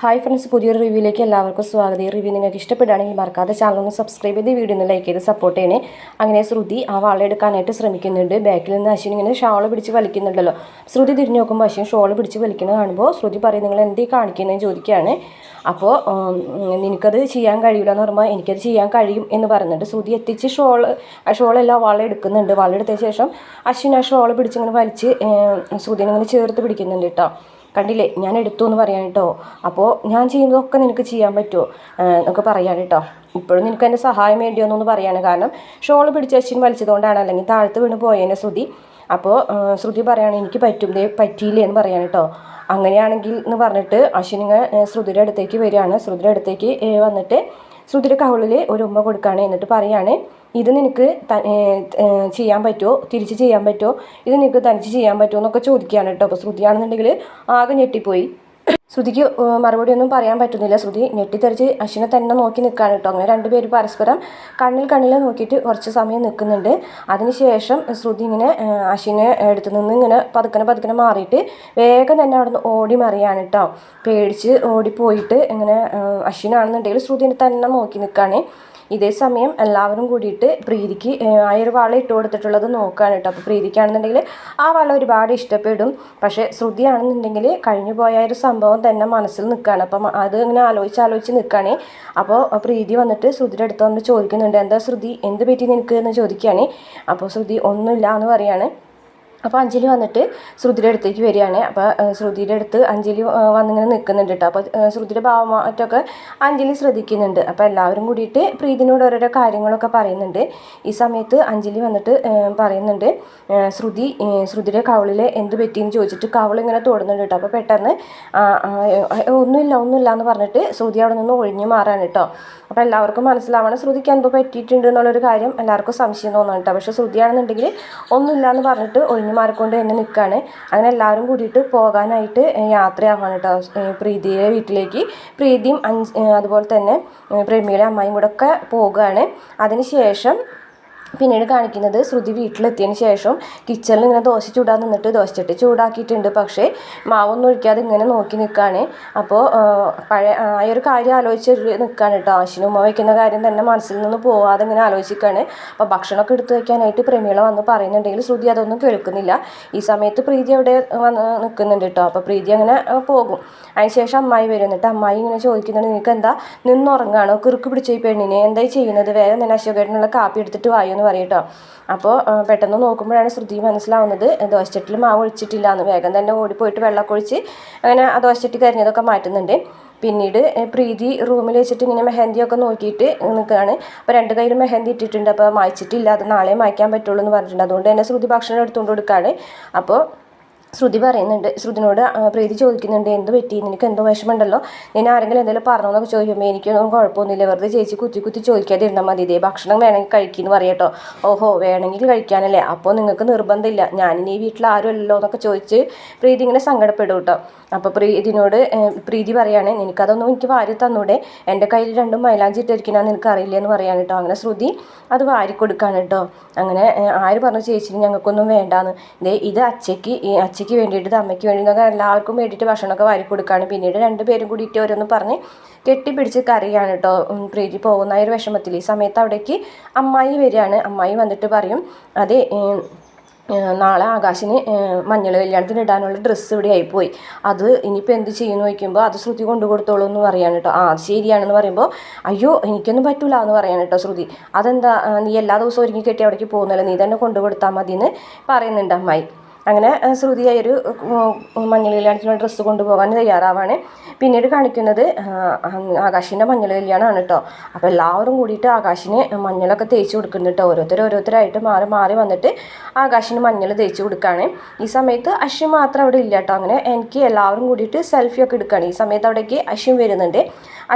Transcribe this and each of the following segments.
Hi friends പുതിയൊരു റിവ്യൂയിലേക്ക് എല്ലാവർക്കും സ്വാഗതം. ഈ റിവ്യൂ നിങ്ങൾക്ക് ഇഷ്ടപ്പെടുകയാണെങ്കിൽ മറക്കാതെ ചാനൽ ഒന്ന് സബ്സ്ക്രൈബ് ചെയ്ത് വീഡിയോ ഒന്ന് ലൈക്ക് ചെയ്ത് സപ്പോർട്ട് ചെയ്യണേ. അങ്ങനെ ശ്രുതി ആ വാളെടുക്കാനായിട്ട് ശ്രമിക്കുന്നുണ്ട്. ബാക്കിൽ നിന്ന് അശ്വിൻ ഇങ്ങനെ ഷാൾ പിടിച്ച് വലിക്കുന്നുണ്ടല്ലോ. ശ്രുതി തിരിഞ്ഞു നോക്കുമ്പോൾ അശ്വിൻ ഷോൾ പിടിച്ച് വലിക്കുന്നത് കാണുമ്പോൾ ശ്രുതി പറയും നിങ്ങൾ എന്തേ കാണിക്കുന്നതെന്ന് ചോദിക്കുകയാണ്. അപ്പോൾ നിനക്കത് ചെയ്യാൻ കഴിയില്ല എന്ന് പറയുമ്പോൾ എനിക്കത് ചെയ്യാൻ കഴിയും എന്ന് പറയുന്നുണ്ട്. ശ്രുതി എത്തിച്ച് ഷോൾ ആ ഷോളെല്ലാം വള എടുക്കുന്നുണ്ട്. വള എടുത്തതിന് ശേഷം അശ്വിൻ ആ ഷോൾ പിടിച്ചിങ്ങനെ വലിച്ച് ശ്രുതിനെ ഇങ്ങനെ ചേർത്ത് പിടിക്കുന്നുണ്ട് കേട്ടോ. കണ്ടില്ലേ? ഞാൻ എടുത്തു എന്ന് പറയാൻ കേട്ടോ. അപ്പോൾ ഞാൻ ചെയ്യുന്നതൊക്കെ നിനക്ക് ചെയ്യാൻ പറ്റുമോ എന്നൊക്കെ പറയാൻ കേട്ടോ. ഇപ്പോഴും നിനക്ക് എന്റെ സഹായം വേണ്ടിയോന്നൊന്ന് പറയാണ്. കാരണം ഷോൾ പിടിച്ച അച്ഛൻ വലിച്ചതുകൊണ്ടാണ്. അല്ലെങ്കിൽ താഴത്ത് വീണ് പോയേനെ ശ്രുതി. അപ്പോൾ ശ്രുതി പറയാണ് എനിക്ക് പറ്റും ദേ പറ്റിയില്ലേ എന്ന് പറയാൻ കേട്ടോ. അങ്ങനെയാണെങ്കിൽ എന്ന് പറഞ്ഞിട്ട് അശ്വിൻ ഇങ്ങനെ ശ്രുതിയുടെ അടുത്തേക്ക് വരികയാണ്. ശ്രുതിയുടെ അടുത്തേക്ക് വന്നിട്ട് ശ്രുതിയുടെ കവളിൽ ഒരു ഉമ്മ കൊടുക്കുകയാണ് എന്നിട്ട് പറയാണ് ഇത് നിനക്ക് ചെയ്യാൻ പറ്റുമോ തിരിച്ച് ചെയ്യാൻ പറ്റുമോ ഇത് നിനക്ക് തനിച്ച് ചെയ്യാൻ പറ്റുമോ എന്നൊക്കെ ചോദിക്കുകയാണ് കേട്ടോ. അപ്പോൾ ശ്രുതിയാണെന്നുണ്ടെങ്കിൽ ആകെ ഞെട്ടിപ്പോയി. ശ്രുതിക്ക് മറുപടി ഒന്നും പറയാൻ പറ്റുന്നില്ല. ശ്രുതി ഞെട്ടിത്തെറിച്ച് അശ്വിനെ തന്നെ നോക്കി നിൽക്കുകയാണ് കേട്ടോ. അങ്ങനെ രണ്ടുപേരും പരസ്പരം കണ്ണിൽ കണ്ണിൽ നോക്കിയിട്ട് കുറച്ച് സമയം നിൽക്കുന്നുണ്ട്. അതിനുശേഷം ശ്രുതി ഇങ്ങനെ അശ്വിനെ എടുത്തു നിന്ന് ഇങ്ങനെ പതുക്കനെ പതുക്കനെ മാറിയിട്ട് വേഗം തന്നെ അവിടെ നിന്ന് ഓടി മറിയാണ് കേട്ടോ. പേടിച്ച് ഓടിപ്പോയിട്ട് ഇങ്ങനെ അശ്വിനാണെന്നുണ്ടെങ്കിൽ ശ്രുതിനെ തന്നെ നോക്കി നിൽക്കുകയാണ്. ഇതേ സമയം എല്ലാവരും കൂടിയിട്ട് പ്രീതിക്ക് ആ ഒരു വള ഇട്ട് കൊടുത്തിട്ടുള്ളത് നോക്കുകയാണ് കേട്ടോ. അപ്പോൾ പ്രീതിക്കാണെന്നുണ്ടെങ്കിൽ ആ വള ഒരുപാട് ഇഷ്ടപ്പെടും. പക്ഷേ ശ്രുതിയാണെന്നുണ്ടെങ്കിൽ കഴിഞ്ഞു പോയ ഒരു സംഭവം തന്നെ മനസ്സിൽ നിൽക്കുകയാണ് അപ്പം അത് ഇങ്ങനെ ആലോചിച്ച് ആലോചിച്ച് നിൽക്കുകയാണ് അപ്പോൾ പ്രീതി വന്നിട്ട് ശ്രുതിയുടെ അടുത്ത് വന്ന് ചോദിക്കുന്നുണ്ട് എന്താ ശ്രുതി? എന്ത് പറ്റി നിനക്ക്? എന്ന് ചോദിക്കുകയാണ് അപ്പോൾ ശ്രുതി ഒന്നുമില്ല എന്ന് പറയാണ്. അപ്പോൾ അഞ്ജലി വന്നിട്ട് ശ്രുതിയുടെ അടുത്തേക്ക് വരികയാണ്. അപ്പോൾ ശ്രുതിയുടെ അടുത്ത് അഞ്ജലി വന്നിങ്ങനെ നിൽക്കുന്നുണ്ട് കേട്ടോ അപ്പോൾ ശ്രുതിയുടെ ഭാവമാറ്റമൊക്കെ അഞ്ജലി ശ്രദ്ധിക്കുന്നുണ്ട്. അപ്പോൾ എല്ലാവരും കൂടിയിട്ട് പ്രീതിനോട് ഓരോരോ കാര്യങ്ങളൊക്കെ പറയുന്നുണ്ട്. ഈ സമയത്ത് അഞ്ജലി വന്നിട്ട് പറയുന്നുണ്ട് ശ്രുതി ശ്രുതിയുടെ കവളിൽ എന്ത് പറ്റിയെന്ന് ചോദിച്ചിട്ട് കവളിങ്ങനെ തോടുന്നുണ്ട് കേട്ടോ അപ്പോൾ പെട്ടെന്ന് ഒന്നുമില്ല ഒന്നുമില്ല എന്ന് പറഞ്ഞിട്ട് ശ്രുതി അവിടെ നിന്ന് ഒഴിഞ്ഞു മാറാണ് കേട്ടോ അപ്പോൾ എല്ലാവർക്കും മനസ്സിലാവണം ശ്രുതിക്ക് എന്തോ പറ്റിയിട്ടുണ്ട് എന്നുള്ളൊരു കാര്യം എല്ലാവർക്കും സംശയം കേട്ടോ പക്ഷേ ശ്രുതിയാണെന്നുണ്ടെങ്കിൽ ഒന്നുമില്ല എന്ന് പറഞ്ഞിട്ട് ഒഴിഞ്ഞു മാറിക്കൊണ്ട് തന്നെ നിൽക്കുകയാണ് അങ്ങനെ എല്ലാവരും കൂടിയിട്ട് പോകാനായിട്ട് യാത്രയാവാണ് കേട്ടോ പ്രീതിയുടെ വീട്ടിലേക്ക്. പ്രീതിയും അതുപോലെ തന്നെ പ്രേമിയുടെ അമ്മായും കൂടെ ഒക്കെ പോകുകയാണ് അതിന് ശേഷം പിന്നീട് കാണിക്കുന്നത് ശ്രുതി വീട്ടിലെത്തിയതിന് ശേഷം കിച്ചണിൽ ഇങ്ങനെ ദോശ ചൂടാൻ നിന്നിട്ട് ദോശച്ചട്ടി ചൂടാക്കിയിട്ടുണ്ട്. പക്ഷേ മാവൊന്നും ഒഴിക്കാതെ ഇങ്ങനെ നോക്കി നിൽക്കുകയാണ് അപ്പോൾ പഴയ ആ ഒരു കാര്യം ആലോചിച്ച് നിൽക്കുകയാണ് കേട്ടോ. ഉമ്മ വയ്ക്കുന്ന കാര്യം തന്നെ മനസ്സിൽ നിന്ന് പോവാതെ ഇങ്ങനെ ആലോചിക്കുകയാണ് അപ്പോൾ ഭക്ഷണമൊക്കെ എടുത്തു വയ്ക്കാനായിട്ട് പ്രമീള വന്ന് പറയുന്നുണ്ടെങ്കിൽ ശ്രുതി അതൊന്നും കേൾക്കുന്നില്ല. ഈ സമയത്ത് പ്രീതി അവിടെ വന്ന് നിൽക്കുന്നുണ്ട് കേട്ടോ. അപ്പോൾ പ്രീതി അങ്ങനെ പോകും. അതിനുശേഷം അമ്മായി വരും. എന്നിട്ട് അമ്മായി ഇങ്ങനെ ചോദിക്കുന്നുണ്ട് നിനക്ക് എന്താ നിന്നുറങ്ങാണോ? കുറുക്ക് പിടിച്ച ഈ പെണ്ണിനെ? എന്തായി ചെയ്യുന്നത്? വേഗം തന്നെ അശോകേട്ടനുള്ള കാപ്പി എടുത്തിട്ട് വായോ എന്ന് പറയും കേട്ടോ. അപ്പോൾ പെട്ടെന്ന് നോക്കുമ്പോഴാണ് ശ്രുതി മനസ്സിലാവുന്നത് ദോശച്ചട്ടിൽ മാവ് ഒഴിച്ചിട്ടില്ല എന്ന് വേഗം തന്നെ ഓടിപ്പോയിട്ട് വെള്ളമൊക്കെ ഒഴിച്ച് അങ്ങനെ ആ ദോശച്ചട്ടി കരിഞ്ഞതൊക്കെ മാറ്റുന്നുണ്ട്. പിന്നീട് പ്രീതി റൂമിൽ വെച്ചിട്ട് ഇങ്ങനെ മെഹന്തിയൊക്കെ നോക്കിയിട്ട് നിൽക്കുകയാണ്. അപ്പോൾ രണ്ട് കയ്യിൽ മെഹന്തി ഇട്ടിട്ടുണ്ട്. അപ്പോൾ മായ്ച്ചിട്ടില്ല. അത് നാളെ മായ്ക്കാൻ പറ്റുള്ളൂ എന്ന് പറഞ്ഞിട്ടുണ്ട്. അതുകൊണ്ട് തന്നെ ശ്രുതി ഭക്ഷണം എടുത്തുകൊണ്ട് കൊടുക്കുകയാണ്. അപ്പോൾ ശ്രുതി പറയുന്നുണ്ട് ശ്രുതിനോട് പ്രീതി ചോദിക്കുന്നുണ്ട് എന്ത് പറ്റി? നിനക്ക് എന്തോ വിഷമമുണ്ടല്ലോ? നിന്നെ ആരെങ്കിലും എന്തെങ്കിലും പറഞ്ഞോ എന്നൊക്കെ ചോദിക്കുമ്പോൾ എനിക്കൊന്നും കുഴപ്പമൊന്നുമില്ല. വെറുതെ ചേച്ചി കുത്തി കുത്തി ചോദിക്കാതെ ഇരുന്നാൽ മതി. ഇതേ ഭക്ഷണം വേണമെങ്കിൽ കഴിക്കുന്നു പറയട്ടോ ഓഹോ വേണമെങ്കിൽ കഴിക്കാനല്ലേ. അപ്പോൾ നിങ്ങൾക്ക് നിർബന്ധമില്ല. ഞാനിനി വീട്ടിൽ ആരും അല്ലല്ലോ എന്നൊക്കെ ചോദിച്ച് പ്രീതി ഇങ്ങനെ സങ്കടപ്പെടും കേട്ടോ അപ്പോൾ പ്രീതിനോട് പ്രീതി പറയാണ് നിനക്കതൊന്നും എനിക്ക് വാരി തന്നൂടെ. എന്റെ കയ്യിൽ രണ്ടും മൈലാഞ്ചി നിനക്ക് അറിയില്ല എന്ന് പറയാൻ കേട്ടോ അങ്ങനെ ശ്രുതി അത് വാരി കൊടുക്കാണ് കേട്ടോ അങ്ങനെ ആര് പറഞ്ഞു ചേച്ചി ഞങ്ങൾക്കൊന്നും വേണ്ടാന്ന്. ദേ ഇത് അച്ഛയ്ക്ക് ഈ അച്ഛയ്ക്ക് വേണ്ടിയിട്ട് അമ്മയ്ക്ക് വേണ്ടി എന്നൊക്കെ എല്ലാവർക്കും വേണ്ടിയിട്ട് ഭക്ഷണമൊക്കെ വാരി കൊടുക്കുകയാണ്. പിന്നീട് രണ്ട് പേരും കൂടിയിട്ട് ഓരോന്ന് പറഞ്ഞ് കെട്ടിപ്പിടിച്ച് കറിയാണ് കേട്ടോ. പ്രീതി പോകുന്ന ഒരു വിഷമത്തിൽ. ഈ സമയത്ത് അവിടേക്ക് അമ്മായി വരികയാണ്. അമ്മായി വന്നിട്ട് പറയും അതെ നാളെ ആകാശിന് മഞ്ഞൾ കല്യാണത്തിന് ഇടാനുള്ള ഡ്രസ്സ് ഇവിടെ ആയിപ്പോയി. അത് ഇനിയിപ്പോൾ എന്ത് ചെയ്യുന്നു ചോദിക്കുമ്പോൾ അത് ശ്രുതി കൊണ്ടു കൊടുത്തോളൂ എന്ന് പറയാൻ കേട്ടോ. ആ ശരിയാണെന്ന് പറയുമ്പോൾ അയ്യോ എനിക്കൊന്നും പറ്റൂല എന്ന് പറയാൻ കേട്ടോ ശ്രുതി. അതെന്താ നീ എല്ലാ ദിവസവും ഒരുങ്ങി കെട്ടി അവിടേക്ക് പോകുന്നല്ലോ? നീ തന്നെ കൊണ്ടു കൊടുത്താൽ മതി എന്ന് പറയുന്നുണ്ട് അമ്മായി. അങ്ങനെ ശ്രുതിയായൊരു മഞ്ഞൾ കല്യാണത്തിനുള്ള ഡ്രസ്സ് കൊണ്ടുപോകാൻ തയ്യാറാവാണ്. പിന്നീട് കാണിക്കുന്നത് ആകാശിന്റെ മഞ്ഞൾ കല്യാണമാണ് കേട്ടോ അപ്പോൾ എല്ലാവരും കൂടിയിട്ട് ആകാശിന് മഞ്ഞളൊക്കെ തേച്ച് കൊടുക്കുന്നുണ്ട് ഓരോരുത്തർ ഓരോരുത്തരായിട്ട് മാറി മാറി വന്നിട്ട് ആകാശിന് മഞ്ഞൾ തേച്ച് കൊടുക്കുകയാണ് ഈ സമയത്ത് അശ്വിൻ മാത്രം അവിടെ ഇല്ല കേട്ടോ അങ്ങനെ എനിക്ക് എല്ലാവരും കൂടിയിട്ട് സെൽഫി ഒക്കെ എടുക്കുകയാണ് ഈ സമയത്ത് അവിടേക്ക് അശ്വിൻ വരുന്നുണ്ട്.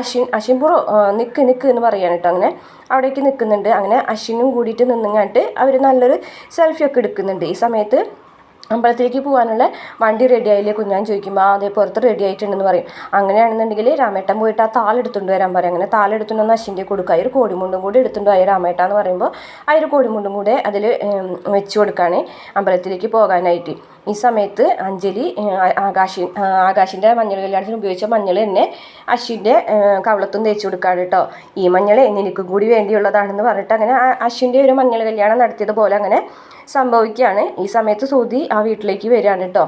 അശ്വിൻ അശ്വിൻ പുറ നിൽക്ക് നിൽക്ക് എന്ന് പറയുകയാണ് കേട്ടോ അങ്ങനെ അവിടേക്ക് നിൽക്കുന്നുണ്ട് അങ്ങനെ അശ്വിനും കൂടിയിട്ട് നിന്നിങ്ങാട്ട് അവർ നല്ലൊരു സെൽഫി ഒക്കെ എടുക്കുന്നുണ്ട്. ഈ സമയത്ത് അമ്പലത്തിലേക്ക് പോകാനുള്ള വണ്ടി റെഡി ആയില്ലേ കുഞ്ഞാൻ ചോദിക്കുമ്പോൾ അതേ പുറത്ത് റെഡി ആയിട്ടുണ്ടെന്ന് പറയും. അങ്ങനെയാണെന്നുണ്ടെങ്കിൽ രാമേട്ടൻ പോയിട്ട് ആ താളെടുത്തുകൊണ്ട് വരാൻ പറയും. അങ്ങനെ താളെടുത്തുകൊണ്ട് വന്ന് അശ്വിന്റെ കൊടുക്കുക. ഒരു കോടിമുണ്ടും കൂടി എടുത്തുകൊണ്ട് പോയി രാമേട്ട എന്ന് പറയുമ്പോൾ ആ ഒരു കോടിമുണ്ടും കൂടെ അതിൽ വെച്ച് കൊടുക്കുകയാണ് അമ്പലത്തിലേക്ക് പോകാനായിട്ട്. ഈ സമയത്ത് അഞ്ജലി ആകാശി ആകാശിന്റെ മഞ്ഞൾ കല്യാണത്തിന് ഉപയോഗിച്ച മഞ്ഞൾ തന്നെ അശ്വിന്റെ കവളത്തും തേച്ച് കൊടുക്കുകയാണ് കേട്ടോ. ഈ മഞ്ഞൾ നിനക്കും കൂടി വേണ്ടിയുള്ളതാണെന്ന് പറഞ്ഞിട്ട് അങ്ങനെ അശ്വിന്റെ ഒരു മഞ്ഞൾ കല്യാണം നടത്തിയതുപോലെ അങ്ങനെ സംഭവിക്കുകയാണ്. ഈ സമയത്ത് സൂതി ആ വീട്ടിലേക്ക് വരികയാണ് കേട്ടോ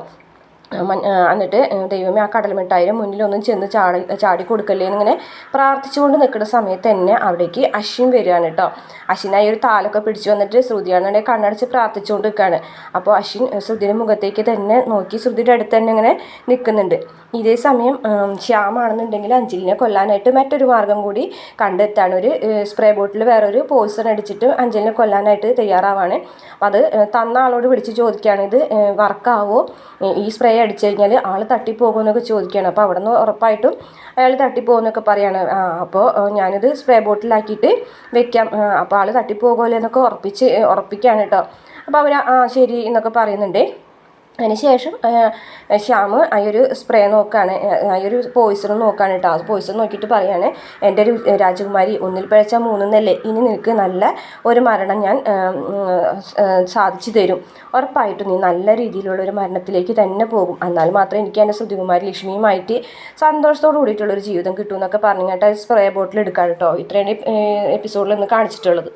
എന്നിട്ട് ദൈവമേ ആ കടൽ മിഠായിയുടെ മുന്നിലൊന്നും ചെന്ന് ചാടി ചാടി കൊടുക്കല്ലേ എന്നിങ്ങനെ പ്രാർത്ഥിച്ചുകൊണ്ട് നിൽക്കുന്ന സമയത്ത് തന്നെ അവിടേക്ക് അശ്വിൻ വരികയാണ് കേട്ടോ. അശ്വിനായി ഒരു താലൊക്കെ പിടിച്ചു വന്നിട്ട് ശ്രുതിയാണെന്നുണ്ടെങ്കിൽ കണ്ണടച്ച് പ്രാർത്ഥിച്ചുകൊണ്ട് നിൽക്കുകയാണ്. അപ്പോൾ അശ്വിൻ ശ്രുതിയുടെ മുഖത്തേക്ക് തന്നെ നോക്കി ശ്രുതിയുടെ അടുത്ത് തന്നെ ഇങ്ങനെ നിൽക്കുന്നുണ്ട്. ഇതേ സമയം ശ്യാമാണെന്നുണ്ടെങ്കിൽ അഞ്ജലിനെ കൊല്ലാനായിട്ട് മറ്റൊരു മാർഗം കൂടി കണ്ടെത്താണ് ഒരു സ്പ്രേ ബോട്ടിൽ വേറൊരു പോയിസൺ അടിച്ചിട്ട് അഞ്ജലിനെ കൊല്ലാനായിട്ട് തയ്യാറാവാണ്. അപ്പോൾ അത് തന്ന ആളോട് വിളിച്ച് ചോദിക്കുകയാണ് ഇത് വർക്കാവോ ഈ സ്പ്രേ അടിച്ചു കഴിഞ്ഞാൽ ആൾ തട്ടിപ്പോകുമെന്നൊക്കെ ചോദിക്കുകയാണ്. അപ്പോൾ അവിടെ നിന്ന് ഉറപ്പായിട്ടും അയാൾ തട്ടിപ്പോകുമെന്നൊക്കെ പറയാണ്. അപ്പോൾ ഞാനിത് സ്പ്രേ ബോട്ടിലാക്കിയിട്ട് വെക്കാം. അപ്പോൾ ആൾ തട്ടിപ്പോകുമല്ലോ എന്നൊക്കെ ഉറപ്പിച്ച് ഉറപ്പിക്കുകയാണ് കേട്ടോ. അപ്പോൾ അവർ ആ ശരി എന്നൊക്കെ പറയുന്നുണ്ട്. അതിനുശേഷം ശ്യാം ആ ഒരു സ്പ്രേ നോക്കുകയാണ് ആ ഒരു പോയിസൺ നോക്കുകയാണ് കേട്ടോ ആ പോയിസൺ നോക്കിയിട്ട് പറയാണ് എന്റെ ഒരു രാജകുമാരി ഒന്നിൽ പിഴച്ച മൂന്നെന്നല്ലേ? ഇനി നിനക്ക് നല്ല ഒരു മരണം ഞാൻ സാധിച്ചു തരും. ഉറപ്പായിട്ടും നീ നല്ല രീതിയിലുള്ള ഒരു മരണത്തിലേക്ക് തന്നെ പോകും. എന്നാൽ മാത്രമേ എനിക്ക് എന്റെ ശ്രുതികുമാരി ലക്ഷ്മിയുമായിട്ട് സന്തോഷത്തോട് കൂടിയിട്ടുള്ളൊരു ജീവിതം കിട്ടും എന്നൊക്കെ പറഞ്ഞിട്ട് സ്പ്രേ ബോട്ടിൽ എടുക്കാം കേട്ടോ ഇത്രയാണ് എപ്പിസോഡിൽ ഇന്ന് കാണിച്ചിട്ടുള്ളത്.